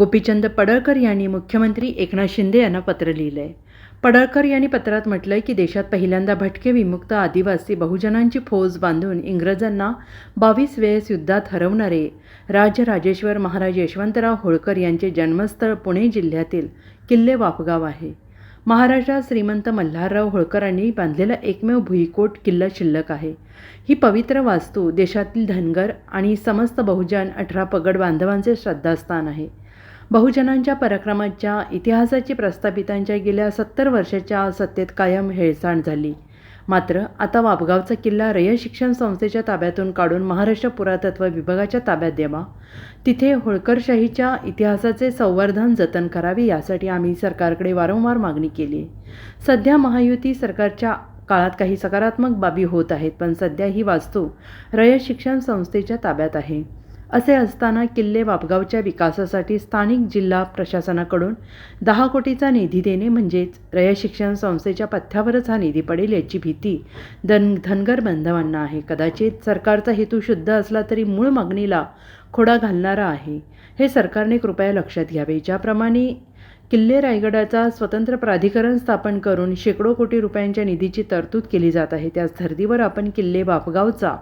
गोपीचंद पडळकर यांनी मुख्यमंत्री एकनाथ शिंदे यांना पत्र लिहिलं आहे पडळकर यांनी पत्रात म्हटलं आहे की देशात पहिल्यांदा भटके विमुक्त आदिवासी बहुजनांची फौज बांधून इंग्रजांना बावीस वेळेस युद्धात हरवणारे राजराजेश्वर महाराज यशवंतराव होळकर यांचे जन्मस्थळ पुणे जिल्ह्यातील किल्ले वापगाव आहे. महाराष्ट्रात श्रीमंत मल्हारराव होळकरांनी बांधलेला एकमेव भुईकोट किल्ला शिल्लक आहे. ही पवित्र वास्तू देशातील धनगर आणि समस्त बहुजन अठरा पगड बांधवांचे श्रद्धास्थान आहे. बहुजनांच्या पराक्रमाच्या इतिहासाची प्रस्थापितांच्या गेल्या सत्तर वर्षाच्या सत्तेत कायम हेळसांड झाली. मात्र आता वापगावचा किल्ला रयत शिक्षण संस्थेच्या ताब्यातून काढून महाराष्ट्र पुरातत्व विभागाच्या ताब्यात द्यावा. तिथे होळकरशाहीच्या इतिहासाचे संवर्धन जतन करावे यासाठी आम्ही सरकारकडे वारंवार मागणी केली. सध्या महायुती सरकारच्या काळात काही सकारात्मक बाबी होत आहेत पण सध्या ही वास्तू रयत शिक्षण संस्थेच्या ताब्यात आहे. असे असताना किल्ले वापगावच्या विकासासाठी स्थानिक जिल्हा प्रशासनाकडून दहा कोटीचा निधी देणे म्हणजेच रय शिक्षण संस्थेच्या पथ्यावरच हा निधी पडेल याची भीती धन धनगर बांधवांना आहे. कदाचित सरकारचा हेतू शुद्ध असला तरी मूळ मागणीला खोडा घालणारा आहे. हे सरकारने कृपया लक्षात घ्यावे. ज्याप्रमाणे किल्ले रायगडाचा स्वतंत्र प्राधिकरण स्थापन करून शेकडो कोटी रुपयांच्या निधीची तरतूद केली जात आहे त्याच धर्तीवर आपण किल्ले बापगावचा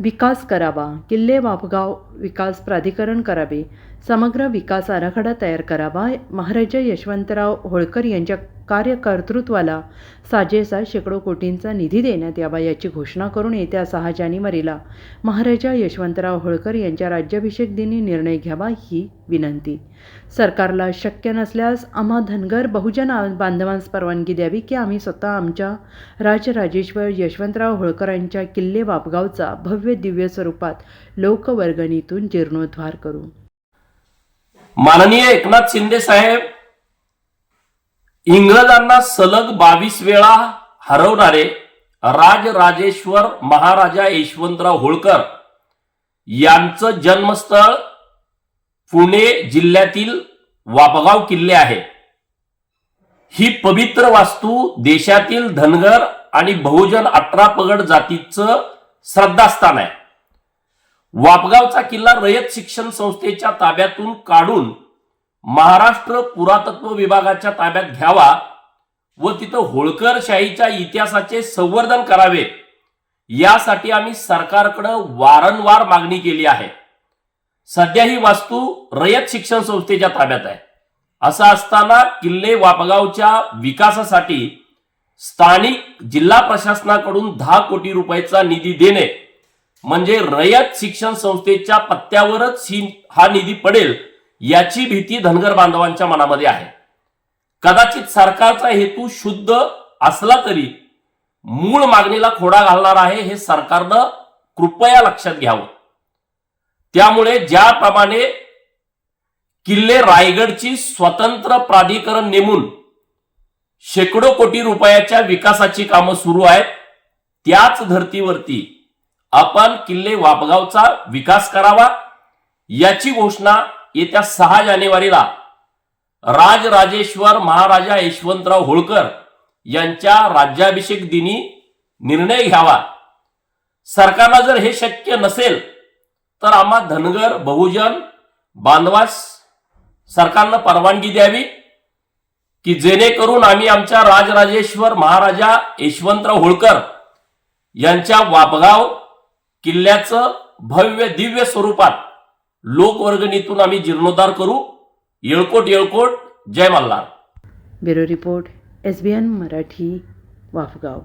विकास करावा किल्ले वापगाव विकास प्राधिकरण करावे समग्र विकास आराखडा तयार करावा महाराजा यशवंतराव होळकर यांच्या कार्यकर्तृत्वाला साजेसा शेकडो कोटींचा निधी देण्यात यावा याची घोषणा करून येत्या सहा जानेवारीला महाराजा यशवंतराव होळकर यांच्या राज्याभिषेक दिनी निर्णय घ्यावा ही विनंती. सरकारला शक्य नसल्यास आम्हा धनगर बहुजन बांधवांस परवानगी द्यावी की आम्ही स्वतः आमच्या राजराजेश्वर यशवंतराव होळकरांच्या किल्ले वापगावचा भव्य दिव्य स्वरूपात लोकवर्गणीतून जीर्णोद्धार करू. माननीय एकनाथ शिंदे साहेब इंग्रजांना सलग बावीस वेळा हरवणारे राजराजेश्वर महाराजा यशवंतराव होळकर यांचं जन्मस्थळ पुणे जिल्ह्यातील वापगाव किल्ले आहे. ही पवित्र वास्तू देशातील धनगर आणि बहुजन अठरा पगड जातीचं श्रद्धास्थान आहे. वापगावचा किल्ला रयत शिक्षण संस्थेच्या ताब्यातून काढून महाराष्ट्र पुरातत्व विभागाच्या ताब्यात घ्यावा व तिथं होळकरशाहीच्या इतिहासाचे संवर्धन करावे यासाठी आम्ही सरकारकडं वारंवार मागणी केली आहे. सध्या ही वास्तू रयत शिक्षण संस्थेच्या ताब्यात आहे. असं असताना किल्ले वापगावच्या विकासासाठी स्थानिक जिल्हा प्रशासनाकडून दहा कोटी रुपयाचा निधी देणे म्हणजे रयत शिक्षण संस्थेच्या पत्त्यावरच ही हा निधी पडेल याची भीती धनगर बांधवांच्या मनामध्ये आहे. कदाचित सरकारचा हेतू शुद्ध असला तरी मूळ मागणीला खोडा घालणार आहे हे सरकारनं कृपया लक्षात घ्यावं. त्यामुळे ज्याप्रमाणे किल्ले रायगडची स्वतंत्र प्राधिकरण नेमून शेकडो कोटी रुपयाच्या विकासाची कामं सुरू आहेत. त्याच धर्तीवरती आपण किल्ले वापगावचा विकास करावा. याची घोषणा येत्या सहा जानेवारीला राजराजेश्वर महाराजा यशवंतराव होळकर यांच्या राज्याभिषेक दिनी निर्णय घ्यावा. सरकारला जर हे शक्य नसेल तर आम्हा धनगर बहुजन बांधवास सरकारनं परवानगी द्यावी. की जेणेकरून आम्ही आमच्या राजराजेश्वर महाराजा यशवंतराव होळकर यांच्या वापगाव किल्ल्याचं भव्य दिव्य स्वरूपात लोकवर्गणीतून आम्ही जीर्णोद्धार करू. येळकोट येळकोट. जय Malhar. Bureau report S B N Marathi Wafgaon